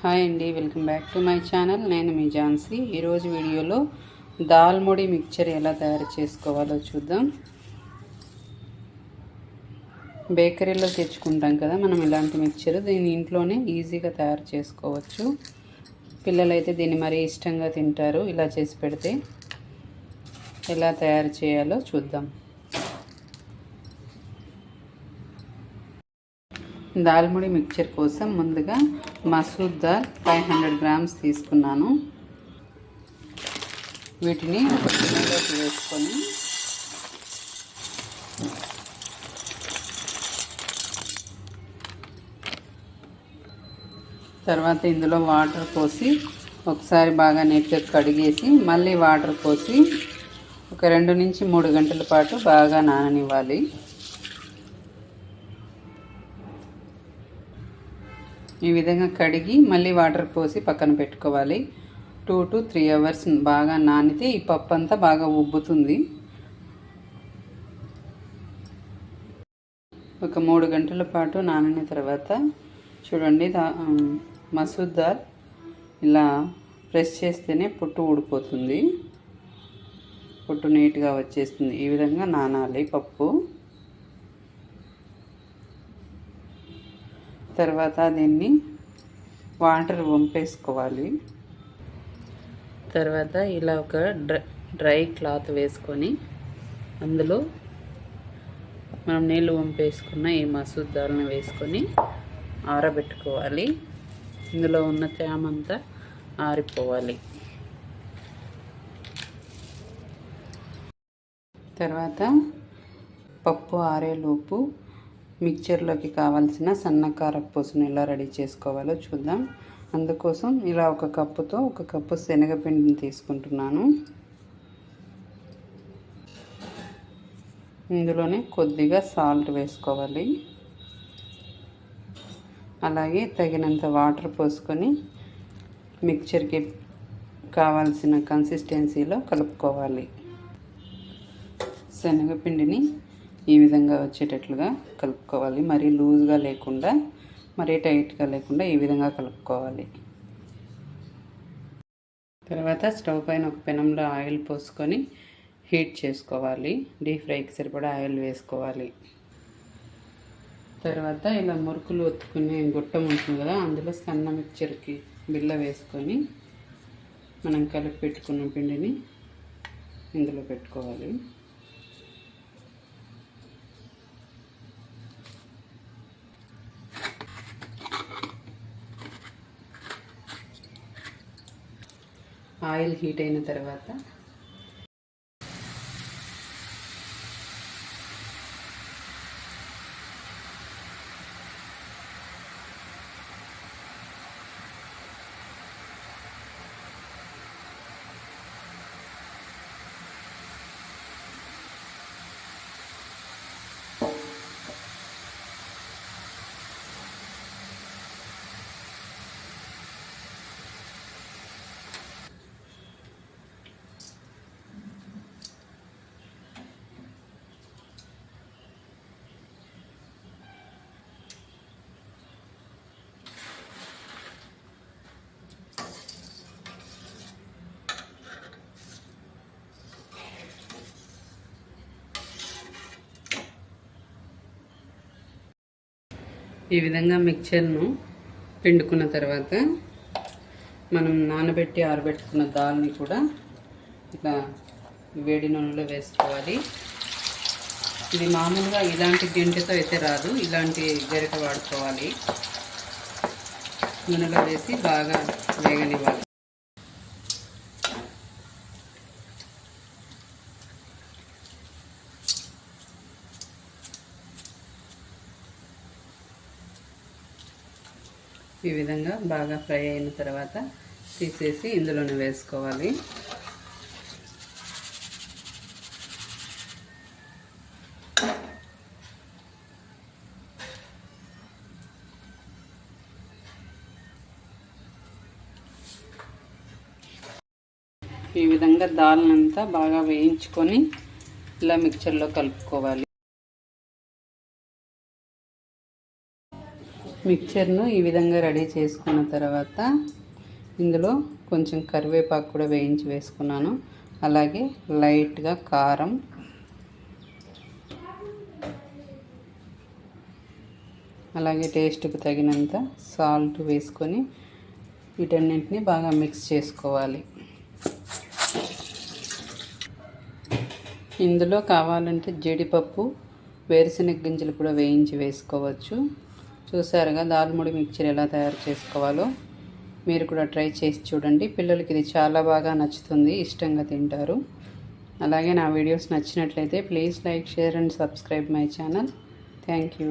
Hi అండి welcome back to my channel. నేను మీ ఝాన్సీ. ఈరోజు వీడియోలో దాల్ముడి మిక్చర్ ఎలా తయారు చేసుకోవాలో చూద్దాం. బేకరీలో తెచ్చుకుంటాం కదా మనం ఇలాంటి మిక్చర్. దీన్ని ఇంట్లోనే ఈజీగా తయారు చేసుకోవచ్చు. పిల్లలైతే దీన్ని మరీ ఇష్టంగా తింటారు. ఇలా చేసి పెడితే ఎలా తయారు చేయాలో చూద్దాం. దాల్ముడి మిక్చర్ కోసం ముందుగా మసూర్ దాల్ ఫైవ్ హండ్రెడ్ గ్రామ్స్ తీసుకున్నాను. వీటిని ఒక గిన్నెలోకి వేసుకొని తర్వాత ఇందులో వాటర్ పోసి ఒకసారి బాగా నీట్గా కడిగేసి మళ్ళీ వాటర్ పోసి ఒక రెండు నుంచి మూడు గంటల పాటు బాగా నాననివ్వాలి. ఈ విధంగా కడిగి మళ్ళీ వాటర్ పోసి పక్కన పెట్టుకోవాలి. టూ టు త్రీ అవర్స్ బాగా నానితే ఈ పప్పు అంతా బాగా ఉబ్బుతుంది. ఒక మూడు గంటల పాటు నానిన తర్వాత చూడండి దా మసూర్ దాల్ ఇలా ప్రెస్ చేస్తేనే పుట్టు ఊడిపోతుంది. పుట్టు నీట్గా వచ్చేస్తుంది. ఈ విధంగా నానాలి పప్పు. తర్వాత దీన్ని వాటర్ వంపేసుకోవాలి. తర్వాత ఇలా ఒక డ్రై డ్రై క్లాత్ వేసుకొని అందులో మనం నీళ్ళు వంపేసుకున్న ఈ మసూద్ దాల్ని వేసుకొని ఆరబెట్టుకోవాలి. ఇందులో ఉన్న తేమ అంతా ఆరిపోవాలి. తర్వాత పప్పు ఆరేలోపు మిక్చర్లోకి కావాల్సిన సన్నకార పూసను ఎలా రెడీ చేసుకోవాలో చూద్దాం. అందుకోసం ఇలా ఒక కప్పుతో ఒక కప్పు శనగపిండిని తీసుకుంటున్నాను. ఇందులోనే కొద్దిగా సాల్ట్ వేసుకోవాలి. అలాగే తగినంత వాటర్ పోసుకొని మిక్చర్కి కావాల్సిన కన్సిస్టెన్సీలో కలుపుకోవాలి. శనగపిండిని ఈ విధంగా వచ్చేటట్లుగా కలుపుకోవాలి. మరీ లూజ్గా లేకుండా మరీ టైట్గా లేకుండా ఈ విధంగా కలుపుకోవాలి. తర్వాత స్టవ్ పైన ఒక పెనంలో ఆయిల్ పోసుకొని హీట్ చేసుకోవాలి. డీప్ ఫ్రైకి సరిపడా ఆయిల్ వేసుకోవాలి. తర్వాత ఇలా మురుకులు ఒత్తుకునే గుట్టం ఉంటుంది కదా అందులో సన్న మిక్చర్కి బిల్ల వేసుకొని మనం కలిపి పెట్టుకున్న పిండిని ఇందులో పెట్టుకోవాలి. ఆయిల్ హీట్ అయిన తర్వాత ఈ విధంగా మిక్చర్ను పిండుకున్న తర్వాత మనం నానబెట్టి ఆరబెట్టుకున్న దాల్ని కూడా ఇట్లా వేడి నూనెలో వేసుకోవాలి. ఇది మామూలుగా ఇలాంటి గింటితో అయితే రాదు ఇలాంటి గరిట వాడుకోవాలి. నూనెలో వేసి బాగా వేగనివ్వాలి. ఈ విధంగా బాగా ఫ్రై అయిన తర్వాత తీసేసి ఇందులోనే వేసుకోవాలి. ఈ విధంగా దాల్నంతా బాగా వేయించుకొని ఇలా మిక్చర్లో కలుపుకోవాలి. మిక్చర్ను ఈ విధంగా రెడీ చేసుకున్న తర్వాత ఇందులో కొంచెం కరివేపాకు కూడా వేయించి వేసుకున్నాను. అలాగే లైట్గా కారం. అలాగే టేస్ట్కి తగినంత సాల్ట్ వేసుకొని వీటన్నింటిని బాగా మిక్స్ చేసుకోవాలి. ఇందులో కావాలంటే జీడిపప్పు వేరుశనగ గింజలు కూడా వేయించి వేసుకోవచ్చు. చూసారుగా దాల్ముడి మిక్చర్ ఎలా తయారు చేసుకోవాలో మీరు కూడా ట్రై చేసి చూడండి. పిల్లలకి ఇది చాలా బాగా నచ్చుతుంది ఇష్టంగా తింటారు. అలాగే నా వీడియోస్ నచ్చినట్లయితే please like share and subscribe my channel. Thank you.